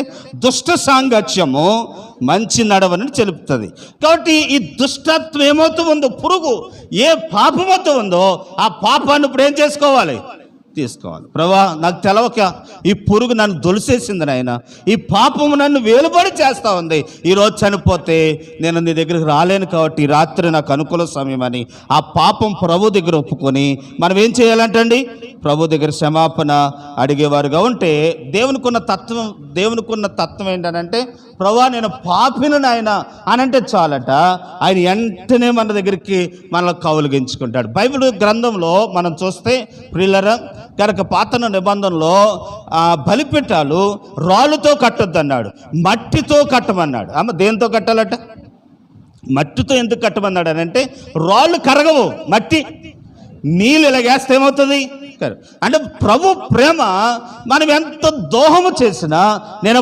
అంటే దుష్ట సాంగత్యము మంచి నడవని తెలుపుతుంది. కాబట్టి ఈ దుష్టత్వం ఏమవుతూ ఉందో పురుగు ఏ పాపమవుతూ ఉందో ఆ పాపాన్ని ఇప్పుడు ఏం చేసుకోవాలి? తీసుకోవాలి. ప్రభా నాకు తెలవక ఈ పురుగు నన్ను దొలిసేసింది నాయన. ఈ పాపము నన్ను వేలుబడి చేస్తా ఉంది. ఈరోజు చనిపోతే నేను నీ దగ్గరికి రాలేను కాబట్టి రాత్రి నాకు అనుకూల సమయం అని ఆ పాపం ప్రభు దగ్గర ఒప్పుకొని మనం ఏం చేయాలంటండి? ప్రభు దగ్గర క్షమాపణ అడిగేవారుగా ఉంటే దేవునికున్న తత్వం దేవునికున్న తత్వం ఏంటనంటే ప్రభా నేను పాపిను నాయన అని అంటే చాలట. ఆయన వెంటనే మన దగ్గరికి మనల్ని కౌలుగించుకుంటాడు బైబిల్ గ్రంథంలో మనం చూస్తే ప్రిల్లర కనుక పాతన నిబంధనలో బలిపెట్టాలు బలిపీఠాలు రాళ్ళుతో కట్టొద్దన్నాడు. మట్టితో కట్టమన్నాడు. అమ్మ దేంతో కట్టాలట? మట్టితో ఎందుకు కట్టమన్నాడు అని అంటే రాళ్ళు కరగవు మట్టి నీళ్ళు ఇలా వేస్తే ఏమవుతుంది? అంటే ప్రభు ప్రేమ మనం ఎంత దోహము చేసినా నేను